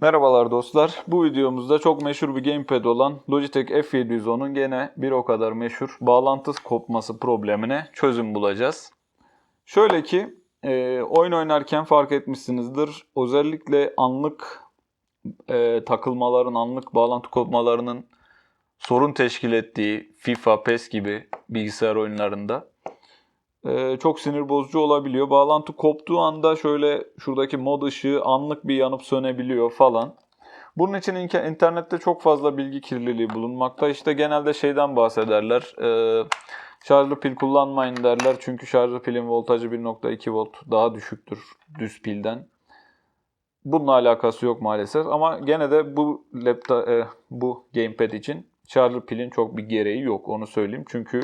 Merhabalar dostlar. Bu videomuzda çok meşhur bir gamepad olan Logitech F710'un gene bir o kadar meşhur bağlantı kopması problemine çözüm bulacağız. Şöyle ki e, oyun oynarken fark etmişsinizdir. Özellikle anlık e, takılmaların, anlık bağlantı kopmalarının sorun teşkil ettiği FIFA, PES gibi bilgisayar oyunlarında e, çok sinir bozucu olabiliyor. Bağlantı koptuğu anda şöyle şuradaki mod ışığı anlık bir yanıp sönebiliyor falan. Bunun için internette çok fazla bilgi kirliliği bulunmakta. İşte genelde şeyden bahsederler. E, şarjlı pil kullanmayın derler. Çünkü şarjlı pilin voltajı 1.2 volt daha düşüktür düz pilden. Bununla alakası yok maalesef ama gene de bu laptop e, bu gamepad için şarjlı pilin çok bir gereği yok onu söyleyeyim. Çünkü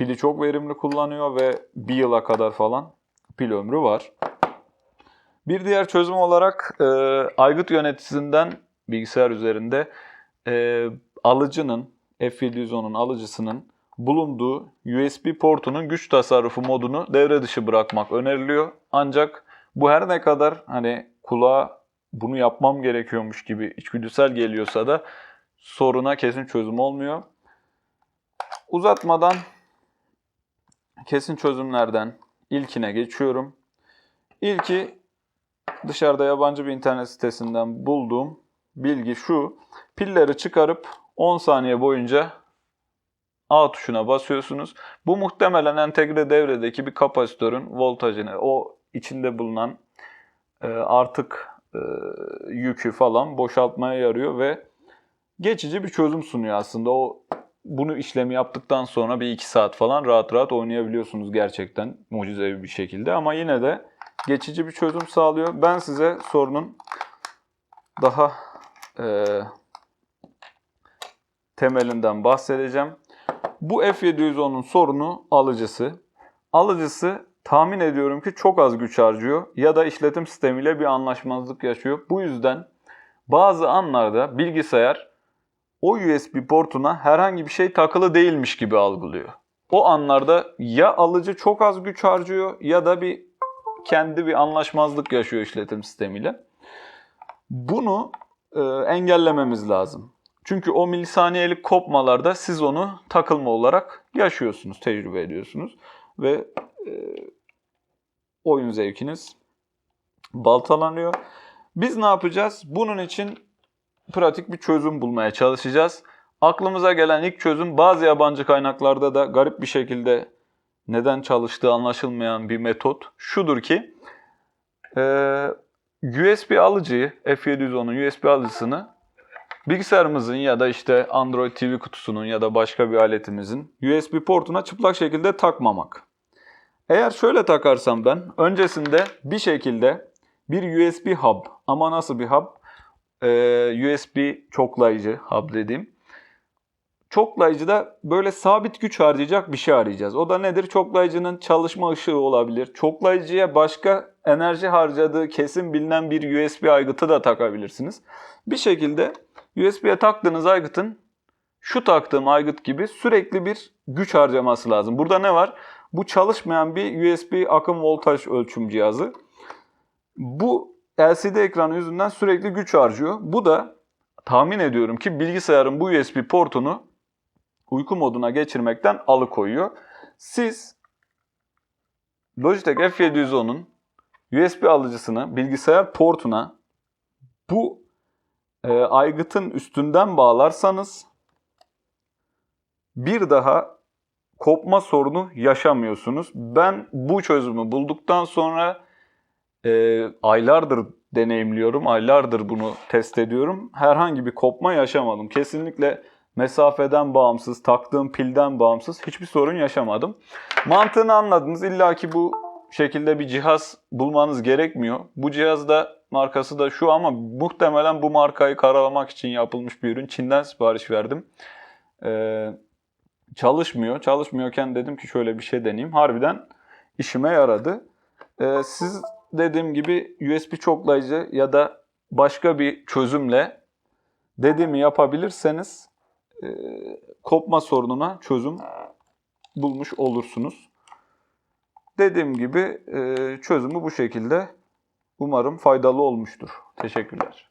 pili çok verimli kullanıyor ve bir yıla kadar falan pil ömrü var. Bir diğer çözüm olarak e, aygıt yöneticisinden bilgisayar üzerinde e, alıcının F710'un alıcısının bulunduğu USB portunun güç tasarrufu modunu devre dışı bırakmak öneriliyor. Ancak bu her ne kadar hani kulağa bunu yapmam gerekiyormuş gibi içgüdüsel geliyorsa da soruna kesin çözüm olmuyor. Uzatmadan kesin çözümlerden ilkine geçiyorum. İlki dışarıda yabancı bir internet sitesinden bulduğum bilgi şu. Pilleri çıkarıp 10 saniye boyunca A tuşuna basıyorsunuz. Bu muhtemelen entegre devredeki bir kapasitörün voltajını, o içinde bulunan e, artık e, yükü falan boşaltmaya yarıyor ve geçici bir çözüm sunuyor aslında. O bunu işlemi yaptıktan sonra bir iki saat falan rahat rahat oynayabiliyorsunuz gerçekten mucizevi bir şekilde. Ama yine de geçici bir çözüm sağlıyor. Ben size sorunun daha e, temelinden bahsedeceğim. Bu F710'un sorunu alıcısı. Alıcısı tahmin ediyorum ki çok az güç harcıyor ya da işletim sistemiyle bir anlaşmazlık yaşıyor. Bu yüzden bazı anlarda bilgisayar o USB portuna herhangi bir şey takılı değilmiş gibi algılıyor. O anlarda ya alıcı çok az güç harcıyor ya da bir kendi bir anlaşmazlık yaşıyor işletim sistemiyle. Bunu e, engellememiz lazım. Çünkü o milisaniyelik kopmalarda siz onu takılma olarak yaşıyorsunuz, tecrübe ediyorsunuz ve e, oyun zevkiniz baltalanıyor. Biz ne yapacağız? Bunun için pratik bir çözüm bulmaya çalışacağız. Aklımıza gelen ilk çözüm bazı yabancı kaynaklarda da garip bir şekilde neden çalıştığı anlaşılmayan bir metot şudur ki e, USB alıcıyı F710'un USB alıcısını bilgisayarımızın ya da işte Android TV kutusunun ya da başka bir aletimizin USB portuna çıplak şekilde takmamak. Eğer şöyle takarsam ben öncesinde bir şekilde bir USB hub ama nasıl bir hub? Ee, USB çoklayıcı hub dediğim. Çoklayıcıda böyle sabit güç harcayacak bir şey arayacağız. O da nedir? Çoklayıcının çalışma ışığı olabilir. Çoklayıcıya başka enerji harcadığı kesin bilinen bir USB aygıtı da takabilirsiniz. Bir şekilde USB'ye taktığınız aygıtın şu taktığım aygıt gibi sürekli bir güç harcaması lazım. Burada ne var? Bu çalışmayan bir USB akım voltaj ölçüm cihazı. Bu LCD ekranı yüzünden sürekli güç harcıyor. Bu da tahmin ediyorum ki bilgisayarın bu USB portunu uyku moduna geçirmekten alıkoyuyor. Siz Logitech F710'un USB alıcısını bilgisayar portuna bu e, aygıtın üstünden bağlarsanız bir daha kopma sorunu yaşamıyorsunuz. Ben bu çözümü bulduktan sonra e, aylardır deneyimliyorum. Aylardır bunu test ediyorum. Herhangi bir kopma yaşamadım. Kesinlikle mesafeden bağımsız, taktığım pilden bağımsız hiçbir sorun yaşamadım. Mantığını anladınız. İlla ki bu şekilde bir cihaz bulmanız gerekmiyor. Bu cihazda markası da şu ama muhtemelen bu markayı karalamak için yapılmış bir ürün. Çin'den sipariş verdim. Ee, çalışmıyor. Çalışmıyorken dedim ki şöyle bir şey deneyeyim. Harbiden işime yaradı. Ee, siz dediğim gibi USB çoklayıcı ya da başka bir çözümle dediğimi yapabilirseniz e, kopma sorununa çözüm bulmuş olursunuz. Dediğim gibi e, çözümü bu şekilde umarım faydalı olmuştur. Teşekkürler.